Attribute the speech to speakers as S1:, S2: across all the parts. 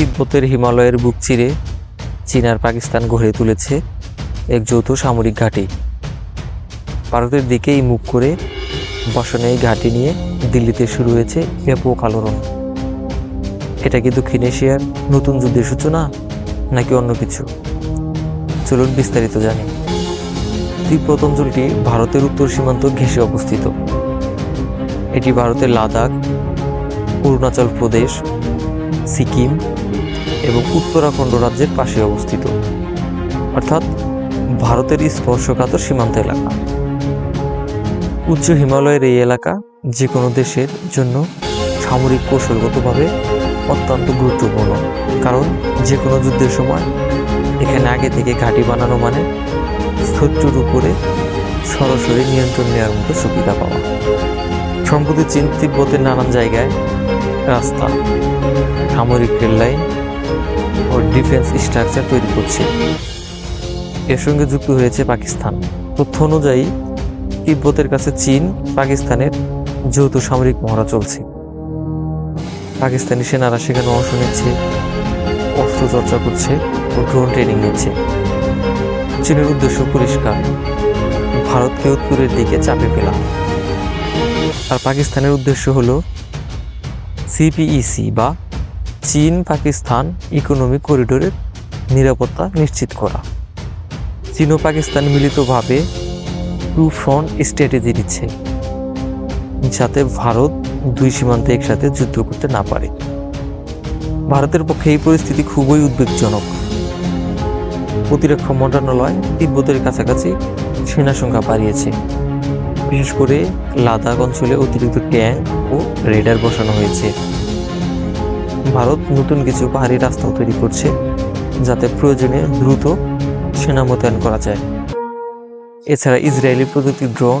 S1: তিব্বতের হিমালয়ের বুক চিরে চীন আর পাকিস্তান গড়ে তুলেছে এক যৌথ সামরিক ঘাঁটি। ভারতের দিকেই মুখ করে বসনে এই ঘাঁটি নিয়ে দিল্লিতে শুরু হয়েছে ব্যাপক আলোড়ন এটা কি দক্ষিণ এশিয়ার নতুন যুদ্ধের সূচনা, নাকি অন্য কিছু? চলুন বিস্তারিত জানি। তিব্বত অঞ্চলটি ভারতের উত্তর সীমান্ত ঘেঁষে অবস্থিত। এটি ভারতের লাদাখ, অরুণাচল প্রদেশ, সিকিম এবং উত্তরাখণ্ড রাজ্যের পাশে অবস্থিত। অর্থাৎ ভারতের স্পর্শকাতর সীমান্ত এলাকা। উচ্চ হিমালয়ের এই এলাকা যে কোনো দেশের জন্য সামরিক কৌশলগতভাবে অত্যন্ত গুরুত্বপূর্ণ। কারণ যে কোনো যুদ্ধের সময় এখানে আগে থেকে ঘাঁটি বানানো মানে শত্রুর উপরে সরাসরি নিয়ন্ত্রণ নেওয়ার মতো সুবিধা পাওয়া। সম্প্রতি চীন তিব্বতের নানান জায়গায় রাস্তা, সামরিক রেললাইন ও ডিফেন্স স্ট্রাকচার তৈরি করছে। এর সঙ্গে যুক্ত হয়েছে পাকিস্তান। তথ্য অনুযায়ী, তিব্বতের কাছে চীন, পাকিস্তানের যৌথ সামরিক মহড়া চলছে। পাকিস্তানি সেনারা সেখানে অংশ নিচ্ছে, অস্ত্র চর্চা করছে ও ড্রোন ট্রেনিং নিচ্ছে। চীনের উদ্দেশ্য পরিষ্কার ভারতকে উত্তরের দিকে চাপে ফেলা। আর পাকিস্তানের উদ্দেশ্য হলো, সিপিইসি বা চীন, পাকিস্তান ইকোনমিক করিডোরের নিরাপত্তা নিশ্চিত করা। চীন ও পাকিস্তান মিলিতভাবে টু ফ্রন্ট স্ট্র্যাটেজি দিচ্ছে, যাতে ভারত দুই সীমান্তে একসাথে যুদ্ধ করতে না পারে। ভারতের পক্ষে এই পরিস্থিতি খুবই উদ্বেগজনক। প্রতিরক্ষা মন্ত্রণালয় তিব্বতের কাছাকাছি সেনা সংখ্যা বাড়িয়েছে। বিশেষ করে লাদাখ অঞ্চলে অতিরিক্ত ট্যাঙ্ক ও রেডার বসানো হয়েছে। ভারত নতুন কিছু পাহাড়ি রাস্তাও তৈরি করছে যাতে প্রয়োজনে দ্রুত সেনা মোতায়েন করা যায়। এছাড়া ইসরায়েলি প্রযুক্তি ড্রোন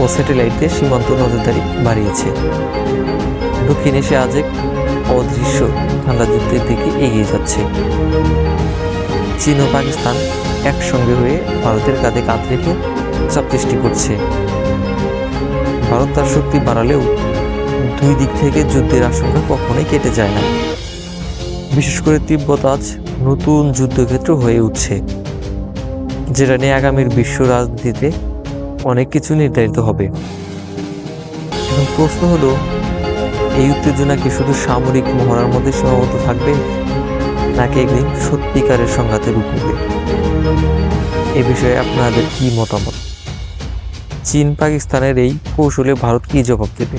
S1: ও স্যাটেলাইট সীমান্ত নজরদারি বাড়িয়েছে। দক্ষিণ এশিয়া আজ এক অদৃশ্য ঠান্ডা যুদ্ধের দিকে এগিয়ে যাচ্ছে। চীন ও পাকিস্তান একসঙ্গে হয়ে ভারতের কাঁধে কাঁধ রেখে চাপ সৃষ্টি করছে। ভারত তার শক্তি বাড়ালেও দুই দিক থেকে যুদ্ধের আশঙ্কা কখনোই কেটে যায় না। বিশেষ করে তিব্বত আজ নতুন যুদ্ধক্ষেত্র হয়ে উঠছে, যেটা নিয়ে আগামীর বিশ্ব রাজনীতিতে অনেক কিছু নির্ধারিত হবে। এখন প্রশ্ন হলো, এই উত্তেজনা কি শুধু সামরিক মহড়ার মধ্যে সীমাবদ্ধ থাকবে, নাকি একদিন সত্যিকারের সংঘাতে রূপ নেবে? এ বিষয়ে আপনাদের কি মতামত? চীন পাকিস্তানের এই কৌশলে ভারত কি জবাব দেবে?